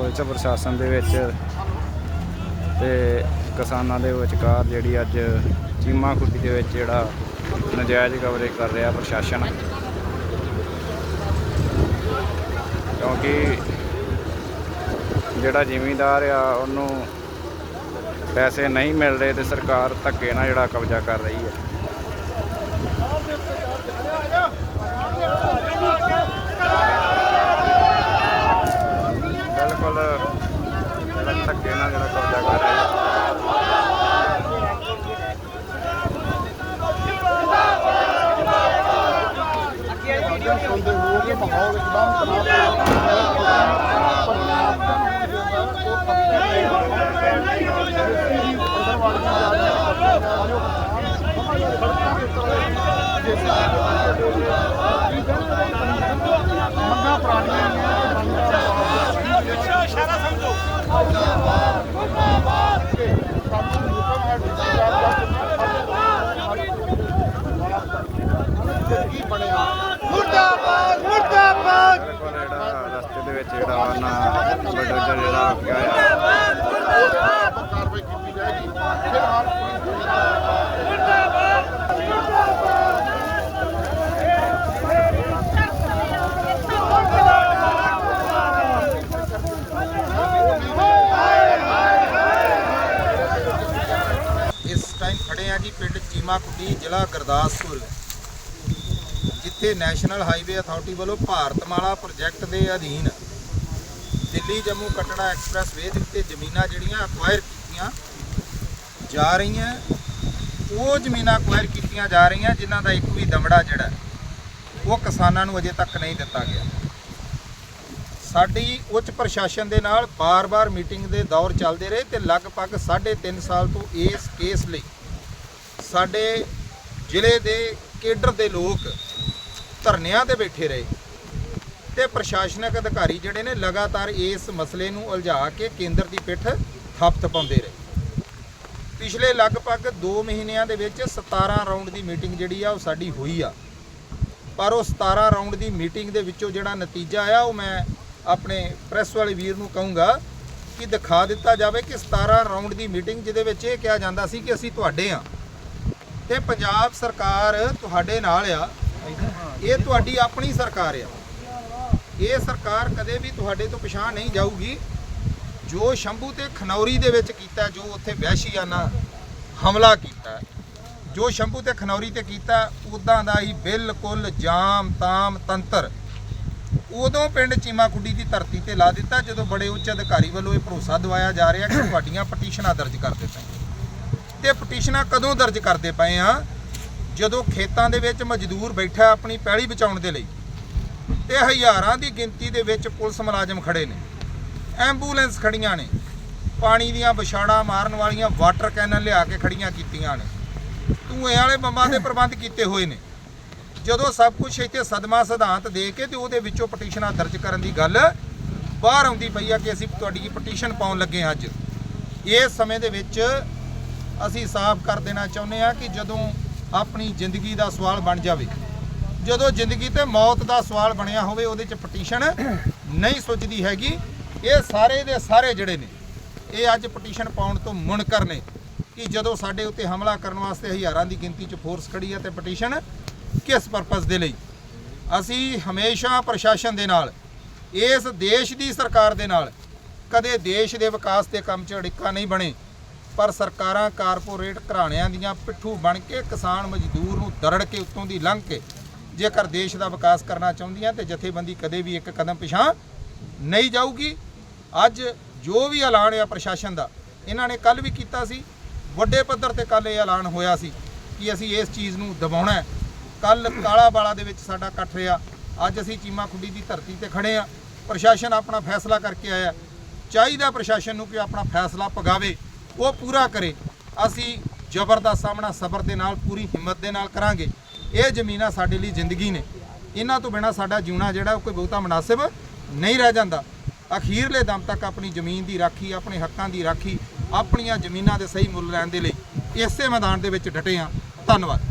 Police ਪ੍ਰਸ਼ਾਸਨ ਦੇ ਵਿੱਚ ਤੇ ਕਿਸਾਨਾਂ ਦੇ ਵਿਚਕਾਰ ਜਿਹੜੀ ਅੱਜ ਚੀਮਾ ਖੁੱਡੀ ਦੇ ਵਿੱਚ ਜਿਹੜਾ ਨਜਾਇਜ਼ ਕਵਰੇਜ ਕਰ ਰਿਹਾ ਪ੍ਰਸ਼ਾਸਨ। ਕਿਉਂਕਿ ਜਿਹੜਾ ਜ਼ਿਮੀਂਦਾਰ ਆ, ਉਹਨੂੰ ਪੈਸੇ ਨਹੀਂ ਮਿਲ ਰਹੇ ਤੇ ਸਰਕਾਰ ਧੱਕੇ ਨਾਲ ਜਿਹੜਾ ਕਬਜ਼ਾ ਕਰ ਰਹੀ ਹੈ। Mubarak ਜਿਹੜਾ ਵਾ ਨਾ ਬਲਡੋਜ਼ਰ ਜਿਹੜਾ ਰੁਕਿਆ ਆ ਕਾਰਵਾਈ ਕੀਤੀ ਜਾਏਗੀ ਫਿਲਹਾਲ ਇਸ ਟਾਈਮ ਖੜੇ ਆ ਜੀ ਪਿੰਡ ਚੀਮਾ ਕੁੱਡੀ ਜ਼ਿਲ੍ਹਾ ਗੁਰਦਾਸਪੁਰ, ਜਿੱਥੇ ਨੈਸ਼ਨਲ ਹਾਈਵੇ ਅਥਾਰਟੀ ਵੱਲੋਂ ਭਾਰਤਮਾਲਾ ਪ੍ਰੋਜੈਕਟ ਦੇ ਅਧੀਨ ਦਿੱਲੀ, ਜੰਮੂ ਕਟੜਾ ਐਕਸਪ੍ਰੈਸ ਵੇ ਦੇ ਉੱਤੇ ਜ਼ਮੀਨਾਂ ਜਿਹੜੀਆਂ ਅਕਵਾਇਰ ਕੀਤੀਆਂ ਜਾ ਰਹੀਆਂ। ਉਹ ਜ਼ਮੀਨਾਂ ਅਕਵਾਇਰ ਕੀਤੀਆਂ ਜਾ ਰਹੀਆਂ, ਜਿਨ੍ਹਾਂ ਦਾ ਇੱਕ ਵੀ ਦਮੜਾ ਜਿਹੜਾ ਉਹ ਕਿਸਾਨਾਂ ਨੂੰ ਅਜੇ ਤੱਕ ਨਹੀਂ ਦਿੱਤਾ ਗਿਆ। ਸਾਡੀ ਉੱਚ ਪ੍ਰਸ਼ਾਸਨ ਦੇ ਨਾਲ ਬਾਰ-ਬਾਰ ਮੀਟਿੰਗ ਦੇ ਦੌਰ ਚੱਲਦੇ ਰਹੇ ਤੇ ਲਗਭਗ 3.5 ਸਾਲ ਤੋਂ ਇਸ ਕੇਸ ਲਈ ਸਾਡੇ ਜ਼ਿਲ੍ਹੇ ਦੇ ਕੇਡਰ ਦੇ ਲੋਕ ਧਰਨਿਆਂ ਤੇ ਬੈਠੇ ਰਹੇ। ਤੇ ਪ੍ਰਸ਼ਾਸਨਿਕ ਅਧਿਕਾਰੀ ਜਿਹੜੇ ਨੇ ਲਗਾਤਾਰ ਇਸ ਮਸਲੇ ਨੂੰ ਉਲਝਾ ਕੇ ਕੇਂਦਰ ਦੀ ਪਿੱਠ ਥੱਪ ਥਪਾਉਂਦੇ ਰਹੇ। ਪਿਛਲੇ ਲਗਭਗ 2 ਮਹੀਨਿਆਂ ਦੇ ਵਿੱਚ 17 ਰਾਉਂਡ ਦੀ ਮੀਟਿੰਗ ਜਿਹੜੀ ਆ, ਉਹ ਸਾਡੀ ਹੋਈ ਆ। ਪਰ ਉਹ 17 ਰਾਉਂਡ ਦੀ ਮੀਟਿੰਗ ਦੇ ਵਿੱਚੋਂ ਜਿਹੜਾ ਨਤੀਜਾ ਆਇਆ ਉਹ ਮੈਂ ਆਪਣੇ ਪ੍ਰੈਸ ਵਾਲੇ ਵੀਰ ਨੂੰ ਕਹੂੰਗਾ ਕਿ ਦਿਖਾ ਦਿੱਤਾ ਜਾਵੇ ਕਿ 17 ਰਾਉਂਡ ਦੀ ਮੀਟਿੰਗ ਜਿਹਦੇ ਵਿੱਚ ਇਹ ਕਿਹਾ ਜਾਂਦਾ ਸੀ ਕਿ ਅਸੀਂ ਤੁਹਾਡੇ ਆ। ਤੇ ਪੰਜਾਬ ਸਰਕਾਰ ਤੁਹਾਡੇ ਨਾਲ ਆ। ਇਹ ਤੁਹਾਡੀ ਆਪਣੀ ਸਰਕਾਰ ਆ। ਇਹ ਸਰਕਾਰ ਕਦੇ ਵੀ ਤੁਹਾਡੇ ਤੋਂ ਪਛਾਣ ਨਹੀਂ ਜਾਊਗੀ। ਜੋ ਸ਼ੰਭੂ ਤੇ ਖਨੌਰੀ ਦੇ ਵਿੱਚ ਕੀਤਾ, ਜੋ ਉੱਥੇ ਵਹਿਸ਼ੀਆਨਾ ਹਮਲਾ ਕੀਤਾ, ਜੋ ਸ਼ੰਭੂ ਤੇ ਖਨੌਰੀ ਤੇ ਕੀਤਾ ਉਦਾਂ ਦਾ ਹੀ ਬਿਲਕੁਲ ਜਾਮ ਤਾਮ ਤੰਤਰ ਉਦੋਂ ਪਿੰਡ ਚੀਮਾ ਖੁੱਡੀ ਦੀ ਧਰਤੀ ਤੇ ਲਾ ਦਿੱਤਾ, ਜਦੋਂ ਬੜੇ ਉੱਚ ਅਧਿਕਾਰੀ ਵੱਲੋਂ ਇਹ ਭਰੋਸਾ ਦਵਾਇਆ ਜਾ ਰਿਹਾ ਕਿ ਤੁਹਾਡੀਆਂ ਪਟੀਸ਼ਨਾਂ ਦਰਜ ਕਰ ਦਿੱਤੀਆਂ ਤੇ ਪਟੀਸ਼ਨਾਂ ਕਦੋਂ ਦਰਜ ਕਰਦੇ ਪਏ ਆ? ਜਦੋਂ ਖੇਤਾਂ ਦੇ ਵਿੱਚ ਮਜ਼ਦੂਰ ਬੈਠਾ ਆਪਣੀ ਪੈਲੀ ਬਚਾਉਣ ਦੇ ਲਈ। ਤੇ ਹਜ਼ਾਰਾਂ ਦੀ ਗਿਣਤੀ ਦੇ ਵਿੱਚ ਪੁਲਿਸ ਮੁਲਾਜ਼ਮ ਖੜੇ ਨੇ। ਐਂਬੂਲੈਂਸ ਖੜੀਆਂ ਨੇ। ਪਾਣੀ ਦੀਆਂ ਵਿਛਾੜਾਂ ਮਾਰਨ ਵਾਲੀਆਂ ਵਾਟਰ ਕੈਨਨ ਲਿਆ ਕੇ ਖੜੀਆਂ ਕੀਤੀਆਂ ਨੇ। ਧੂਏ ਵਾਲੇ ਬੰਬਾਂ ਦੇ ਪ੍ਰਬੰਧ ਕੀਤੇ ਹੋਏ ਨੇ। ਜਦੋਂ ਸਭ ਕੁਝ ਇੱਥੇ ਸਦਮਾ ਸਿਧਾਂਤ ਦੇ ਕੇ ਤੇ ਉਹਦੇ ਵਿੱਚੋਂ ਪਟੀਸ਼ਨਾਂ ਦਰਜ ਕਰਨ ਦੀ ਗੱਲ ਬਾਹਰ ਆਉਂਦੀ ਪਈ ਆ ਕਿ ਅਸੀਂ ਤੁਹਾਡੀ ਪਟੀਸ਼ਨ ਪਾਉਣ ਲੱਗੇ ਹਾਂ ਅੱਜ। ਇਸ ਸਮੇਂ ਦੇ ਵਿੱਚ ਅਸੀਂ ਸਾਫ਼ ਕਰ ਦੇਣਾ ਚਾਹੁੰਦੇ ਆ ਕਿ ਜਦੋਂ ਆਪਣੀ ਜ਼ਿੰਦਗੀ ਦਾ ਸਵਾਲ ਬਣ ਜਾਵੇ ਜਦੋਂ ਜ਼ਿੰਦਗੀ ਤੇ ਮੌਤ ਦਾ ਸਵਾਲ ਬਣਿਆ ਹੋਵੇ, ਉਹਦੇ 'ਚ ਪਟੀਸ਼ਨ ਨਹੀਂ ਸੋਚਦੀ ਹੈਗੀ। ਇਹ ਸਾਰੇ ਦੇ ਸਾਰੇ ਜਿਹੜੇ ਨੇ, ਇਹ ਅੱਜ ਪਟੀਸ਼ਨ ਪਾਉਣ ਤੋਂ ਮੁਨਕਰ ਨੇ ਕਿ ਜਦੋਂ ਸਾਡੇ ਉੱਤੇ ਹਮਲਾ ਕਰਨ ਵਾਸਤੇ ਹਜ਼ਾਰਾਂ ਦੀ ਗਿਣਤੀ 'ਚ ਫੋਰਸ ਖੜੀ ਹੈ ਤੇ ਪਟੀਸ਼ਨ ਕਿਸ ਪਰਪਸ ਦੇ ਲਈ? ਅਸੀਂ ਹਮੇਸ਼ਾ ਪ੍ਰਸ਼ਾਸਨ ਦੇ ਨਾਲ, ਇਸ ਦੇਸ਼ ਦੀ ਸਰਕਾਰ ਦੇ ਨਾਲ, ਕਦੇ ਦੇਸ਼ ਦੇ ਵਿਕਾਸ ਦੇ ਕੰਮ 'ਚ ਅੜਿੱਕਾ ਨਹੀਂ ਬਣੇ, ਪਰ ਸਰਕਾਰਾਂ ਕਾਰਪੋਰੇਟ ਘਰਾਣਿਆਂ ਦੀਆਂ ਪਿੱਠੂ ਬਣ ਕੇ ਕਿਸਾਨ ਮਜ਼ਦੂਰ ਨੂੰ ਦਰੜ ਕੇ ਉੱਤੋਂ ਦੀ ਲੰਘ ਕੇ ਜੇਕਰ ਦੇਸ਼ ਦਾ ਵਿਕਾਸ ਕਰਨਾ ਚਾਹੁੰਦੀਆਂ ਤੇ ਜਥੇਬੰਦੀ ਕਦੇ ਵੀ ਇੱਕ ਕਦਮ ਪਿਛਾਂ ਨਹੀਂ ਜਾਊਗੀ। ਅੱਜ ਜੋ ਵੀ ਐਲਾਨ ਆ ਪ੍ਰਸ਼ਾਸਨ ਦਾ, ਇਹਨਾਂ ਨੇ ਕੱਲ ਵੀ ਕੀਤਾ ਸੀ। ਵੱਡੇ ਪੱਧਰ ਤੇ ਕੱਲ ਇਹ ਐਲਾਨ ਹੋਇਆ ਸੀ ਕਿ ਅਸੀਂ ਇਸ ਚੀਜ਼ ਨੂੰ ਦਬਾਉਣਾ ਹੈ। ਕੱਲ ਕਾਲਾਬਾਲਾ ਦੇ ਵਿੱਚ ਸਾਡਾ ਇਕੱਠ ਰਿਹਾ। ਅੱਜ ਅਸੀਂ ਚੀਮਾ ਖੁੱਡੀ ਦੀ ਧਰਤੀ ਤੇ ਖੜੇ ਆ ਪ੍ਰਸ਼ਾਸਨ ਆਪਣਾ ਫੈਸਲਾ ਕਰਕੇ ਆਇਆ ਚਾਹੀਦਾ ਪ੍ਰਸ਼ਾਸਨ ਨੂੰ ਕਿ ਆਪਣਾ ਫੈਸਲਾ ਪਗਾਵੇ ਉਹ ਪੂਰਾ ਕਰੇ। ਅਸੀਂ ਜ਼ਬਰ ਦਾ ਸਾਹਮਣਾ ਸਬਰ ਦੇ ਨਾਲ, ਪੂਰੀ ਹਿੰਮਤ ਦੇ ਨਾਲ ਕਰਾਂਗੇ। ਇਹ ਜ਼ਮੀਨਾਂ ਸਾਡੇ ਲਈ ਜ਼ਿੰਦਗੀ ਨੇ। ਇਹਨਾਂ ਤੋਂ ਬਿਨਾ ਸਾਡਾ ਜੀਣਾ ਜਿਹੜਾ ਕੋਈ ਬਹੁਤਾ ਮناسب ਨਹੀਂ ਰਹਿ ਜਾਂਦਾ। ਅਖੀਰਲੇ ਦਮ ਤੱਕ ਆਪਣੀ ਜ਼ਮੀਨ ਦੀ ਰਾਖੀ, ਆਪਣੇ ਹੱਕਾਂ ਦੀ ਰਾਖੀ, ਆਪਣੀਆਂ ਜ਼ਮੀਨਾਂ ਦੇ ਸਹੀ ਮੁੱਲ ਲੈਣ ਦੇ ਲਈ ਇਸੇ ਮੈਦਾਨ ਦੇ ਵਿੱਚ ਡਟੇ ਆ ਧੰਨਵਾਦ।